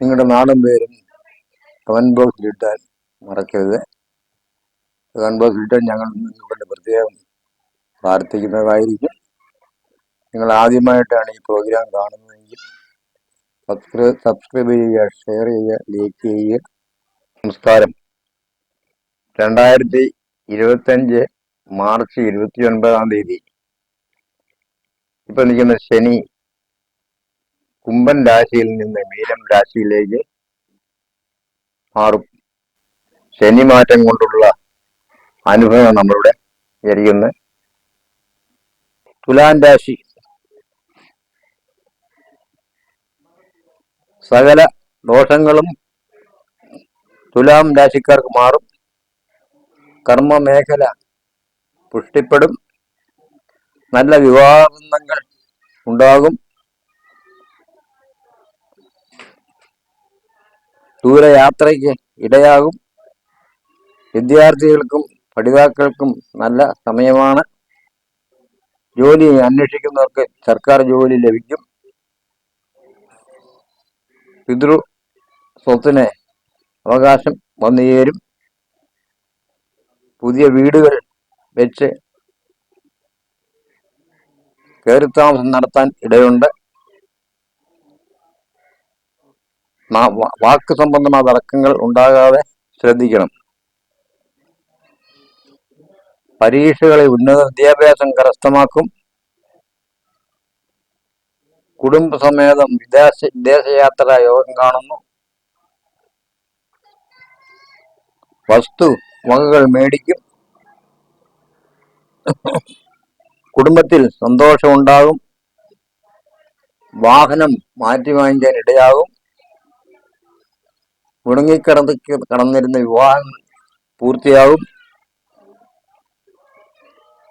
നിങ്ങളുടെ നാടും പേരും കമന്റ് ബോക്സിൽ ഇട്ടാൽ മറക്കരുത്. കമന്റ് ബോക്സിൽ ഇട്ടാൽ ഞങ്ങൾ നിങ്ങളുടെ പ്രത്യേകം പ്രാർത്ഥിക്കുന്നതായിരിക്കും. നിങ്ങൾ ആദ്യമായിട്ടാണ് ഈ പ്രോഗ്രാം കാണുന്നതെങ്കിൽ സബ്സ്ക്രൈബ് സബ്സ്ക്രൈബ് ചെയ്യുക ഷെയർ ചെയ്യുക ലൈക്ക് ചെയ്യുക. നമസ്കാരം. രണ്ടായിരത്തി ഇരുപത്തഞ്ച് മാർച്ച് ഇരുപത്തി ഒൻപതാം തീയതി. ഇപ്പൊ നിൽക്കുന്ന ശനി കുംഭൻ രാശിയിൽ നിന്ന് മീനം രാശിയിലേക്ക് മാറും. ശനി മാറ്റം കൊണ്ടുള്ള അനുഭവം നമ്മളുടെ ജനിക്കുന്ന തുലാൻ രാശി. സകല ദോഷങ്ങളും തുലാം രാശിക്കാർക്ക് മാറും. കർമ്മ മേഖല പുഷ്ടിപ്പെടും. നല്ല വിവാഹബന്ധങ്ങൾ ഉണ്ടാകും. ദൂരയാത്രയ്ക്ക് ഇടയാകും. വിദ്യാർത്ഥികൾക്കും പഠിതാക്കൾക്കും നല്ല സമയമാണ്. ജോലി അന്വേഷിക്കുന്നവർക്ക് സർക്കാർ ജോലി ലഭിക്കും. പിതൃ സ്വത്തിന് അവകാശം വന്നു ചേരും. പുതിയ വീടുകൾ വെച്ച് കയറിത്താമസം നടത്താൻ ഇടയുണ്ട്. വാക്ക് സംബന്ധമായ തർക്കങ്ങൾ ഉണ്ടാകാതെ ശ്രദ്ധിക്കണം. പരീക്ഷകളിൽ ഉന്നത വിദ്യാഭ്യാസം കരസ്ഥമാക്കും. കുടുംബസമേതം വിദേശ വിദേശയാത്ര യോഗം കാണുന്നു. വസ്തു വകകൾ മേടിക്കും. കുടുംബത്തിൽ സന്തോഷമുണ്ടാകും. വാഹനം മാറ്റി വാങ്ങിക്കാൻ ഇടയാകും. മുടങ്ങിക്കിടന്ന് കടന്നിരുന്ന വിവാഹങ്ങൾ പൂർത്തിയാകും.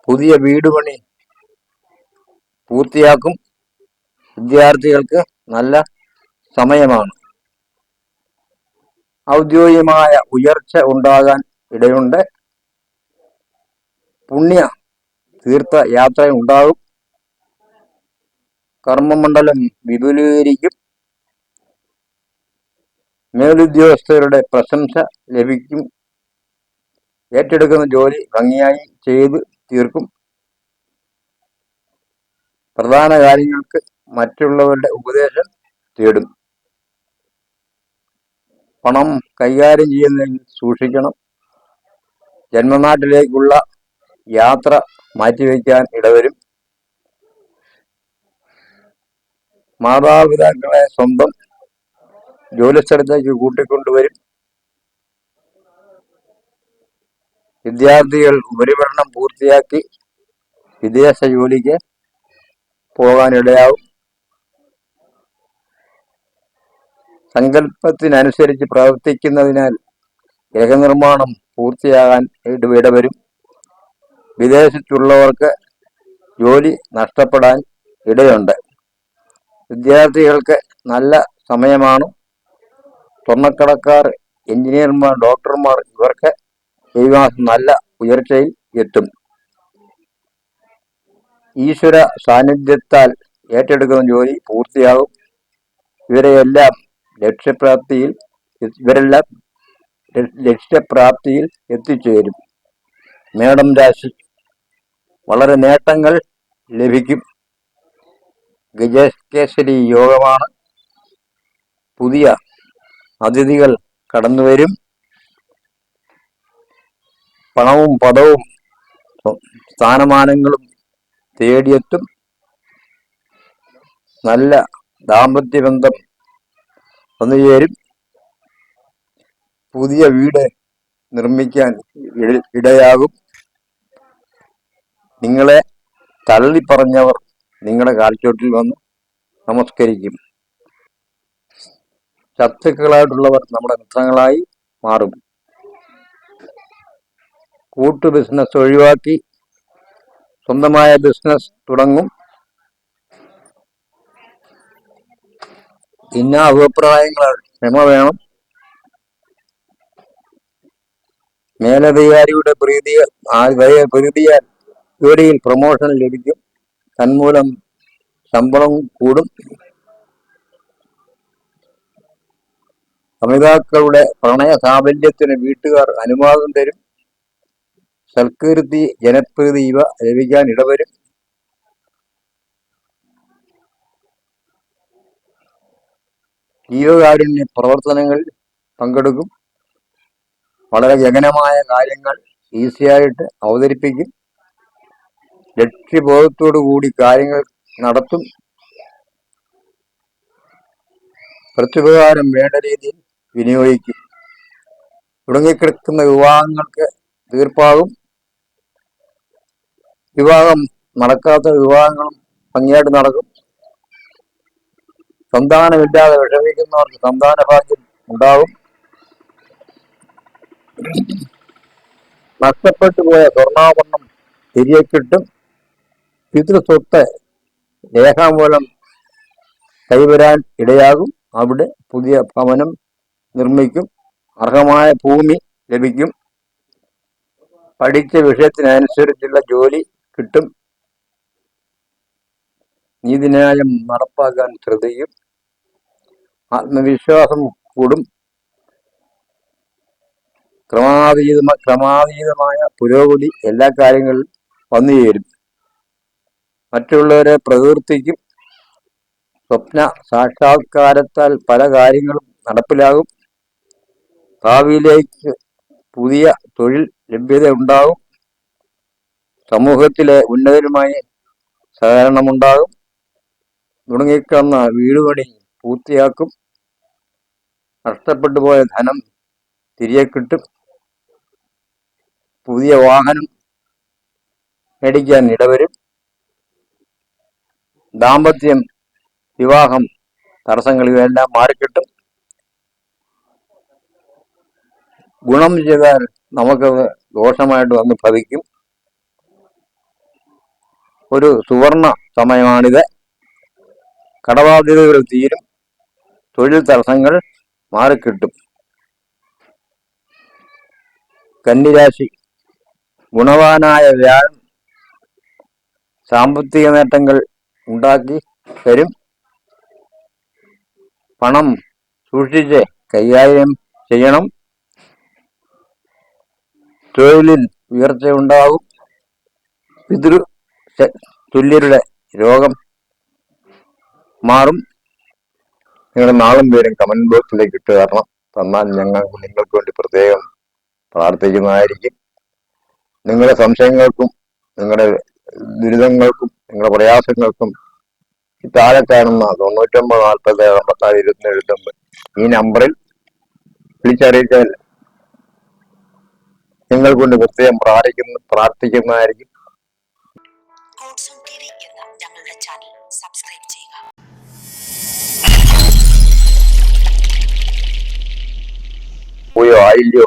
പുതിയ വീട് പണി പൂർത്തിയാക്കും. വിദ്യാർത്ഥികൾക്ക് നല്ല സമയമാണ്. ഔദ്യോഗികമായ ഉയർച്ച ഉണ്ടാകാൻ ഇടയുണ്ട്. പുണ്യ തീർത്ഥ യാത്ര ഉണ്ടാകും. കർമ്മമണ്ഡലം വിപുലീകരിക്കും. മേലുദ്യോഗസ്ഥരുടെ പ്രശംസ ലഭിക്കും. ഏറ്റെടുക്കുന്ന ജോലി ഭംഗിയായി ചെയ്ത് തീർക്കും. പ്രധാന കാര്യങ്ങൾക്ക് മറ്റുള്ളവരുടെ ഉപദേശം തേടും. പണം കൈകാര്യം ചെയ്യുന്നതിൽ സൂക്ഷിക്കണം. ജന്മനാട്ടിലേക്കുള്ള യാത്ര മാറ്റിവെക്കാൻ ഇടവരും. മാതാപിതാക്കളെ സ്വന്തം ജോലിസ്ഥലത്തേക്ക് കൂട്ടിക്കൊണ്ടുവരും. വിദ്യാർത്ഥികൾ ഉപരിപഠനം പൂർത്തിയാക്കി വിദേശ ജോലിക്ക് പോകാനിടയാവും. സങ്കല്പത്തിനനുസരിച്ച് പ്രവർത്തിക്കുന്നതിനാൽ ഗ്രഹനിർമ്മാണം പൂർത്തിയാകാൻ ഇടവരും. വിദേശത്തുള്ളവർക്ക് ജോലി നഷ്ടപ്പെടാൻ ഇടയുണ്ട്. വിദ്യാർത്ഥികൾക്ക് നല്ല സമയമാണ്. സ്വർണക്കടക്കാർ എഞ്ചിനീയർമാർ ഡോക്ടർമാർ ഇവർക്ക് ഈ മാസം നല്ല ഉയർച്ചയിൽ എത്തും. ഈശ്വര സാന്നിധ്യത്താൽ ഏറ്റെടുക്കുന്ന ജോലി പൂർത്തിയാകും. ഇവരെയെല്ലാം ലക്ഷ്യപ്രാപ്തിയിൽ ഇവരെല്ലാം ലക്ഷ്യപ്രാപ്തിയിൽ എത്തിച്ചേരും. മേടം രാശി വളരെ നേട്ടങ്ങൾ ലഭിക്കും. ഗജകേസരി യോഗമാണ് പുതിയ അതിഥികൾ കടന്നുവരും പണവും പദവും സ്ഥാനമാനങ്ങളും തേടിയെത്തും. നല്ല ദാമ്പത്യ ബന്ധം വന്നുചേരും പുതിയ വീട് നിർമ്മിക്കാൻ ഇടയാകും. നിങ്ങളെ തള്ളിപ്പറഞ്ഞവർ നിങ്ങളുടെ കാൽച്ചോട്ടിൽ വന്ന് നമസ്കരിക്കും. ശത്രുക്കളായിട്ടുള്ളവർ നമ്മുടെ മിത്രങ്ങളായി മാറും. കൂട്ടു ബിസിനസ് ഒഴിവാക്കി സ്വന്തമായ ബിസിനസ് തുടങ്ങും. ഇന്ന അഭിപ്രായങ്ങൾ ക്ഷമ വേണം. മേലധികാരിയുടെ പ്രീതി പ്രീതിയാൽ ജോലിയിൽ പ്രൊമോഷൻ ലഭിക്കും. തന്മൂലം ശമ്പളം കൂടും. സമിതാക്കളുടെ പ്രണയ സാഫല്യത്തിന് വീട്ടുകാർ അനുവാദം തരും. സൽകീർത്തി ജനപ്രീതി ഇവ ലഭിക്കാൻ ഇടവരും. ജീവകാരുണ്യ പ്രവർത്തനങ്ങളിൽ പങ്കെടുക്കും. വളരെ ഗഗനമായ കാര്യങ്ങൾ ഈസിയായിട്ട് അവതരിപ്പിക്കും. ലക്ഷ്യബോധത്തോടു കൂടി കാര്യങ്ങൾ നടത്തും. പ്രത്യുപകാരം വേണ്ട രീതിയിൽ വിനിയോഗിക്കും. തുടങ്ങിക്കിടക്കുന്ന വിവാഹങ്ങൾക്ക് തീർപ്പാകും വിവാഹം നടക്കാത്ത വിവാഹങ്ങളും ഭംഗിയായിട്ട് നടക്കും. സന്താനമില്ലാതെ വിഷമിക്കുന്നവർക്ക് സന്താന ഭാഗ്യം ഉണ്ടാകും. നഷ്ടപ്പെട്ടു പോയ സ്വർണാഭരണം തിരികെ കിട്ടും. പിതൃസ്വത്ത് രേഖാമൂലം കൈവരാൻ ഇടയാകും. അവിടെ പുതിയ ഭവനം നിർമ്മിക്കും. അർഹമായ ഭൂമി ലഭിക്കും. പഠിച്ച വിഷയത്തിനനുസരിച്ചുള്ള ജോലി കിട്ടും. നീതിന്യായം നടപ്പാക്കാൻ ശ്രദ്ധിക്കും. ആത്മവിശ്വാസം കൂടും. ക്രമാതീതമ ക്രമാതീതമായ പുരോഗതി എല്ലാ കാര്യങ്ങളിലും വന്നു ചേരും. മറ്റുള്ളവരെ പ്രകീർത്തിക്കും. സ്വപ്ന സാക്ഷാത്കാരത്താൽ പല കാര്യങ്ങളും നടപ്പിലാകും. ഭാവിയിലേക്ക് പുതിയ തൊഴിൽ ലഭ്യത ഉണ്ടാകും സമൂഹത്തിലെ ഉന്നതരുമായി സഹകരണമുണ്ടാകും. തുടങ്ങിക്കിടന്ന വീടുപണി പൂർത്തിയാക്കും. നഷ്ടപ്പെട്ടു പോയ ധനം തിരികെ കിട്ടും. പുതിയ വാഹനം മേടിക്കാൻ ഇടവരും. ദാമ്പത്യം വിവാഹം തടസ്സങ്ങൾ ഇവയെല്ലാം മാറിക്കിട്ടും. ഗുണം ചെയ്താൽ നമുക്കത് ദോഷമായിട്ട് വന്ന് ഭവിക്കും. ഒരു സുവർണ സമയമാണിത്. കടബാധ്യതകൾ തീരും. തൊഴിൽ തടസ്സങ്ങൾ മാറിക്കിട്ടും. കന്നിരാശി ഗുണവാനായ വ്യാഴം സാമ്പത്തിക നേട്ടങ്ങൾ ഉണ്ടാക്കി തരും. പണം സൂക്ഷിച്ച് കൈകാര്യം ചെയ്യണം. തൊഴിലിൽ ഉയർച്ചയുണ്ടാകും. പിതൃ തുല്യരുടെ രോഗം മാറും. നിങ്ങളുടെ നാളും പേരും കമന്റ് ബോക്സിലേക്ക് ഇട്ട് തരണം. തന്നാൽ ഞങ്ങൾ നിങ്ങൾക്ക് വേണ്ടി പ്രത്യേകം പ്രാർത്ഥിക്കുന്നതായിരിക്കും. നിങ്ങളുടെ സംശയങ്ങൾക്കും നിങ്ങളുടെ ദുരിതങ്ങൾക്കും നിങ്ങളുടെ പ്രയാസങ്ങൾക്കും താഴെ കാണുന്ന തൊണ്ണൂറ്റൊമ്പത് നാൽപ്പത്തേഴ് അമ്പത്താറ് ഇരുപത്തി എഴുപത്തൊമ്പത് ഈ നമ്പറിൽ വിളിച്ചറിയിച്ചാൽ നിങ്ങൾ കൊണ്ട് പ്രത്യേകം പ്രാർത്ഥിക്കുന്ന പ്രാർത്ഥിക്കുന്നതായിരിക്കും. പോയോ? ആയില്ലയോ?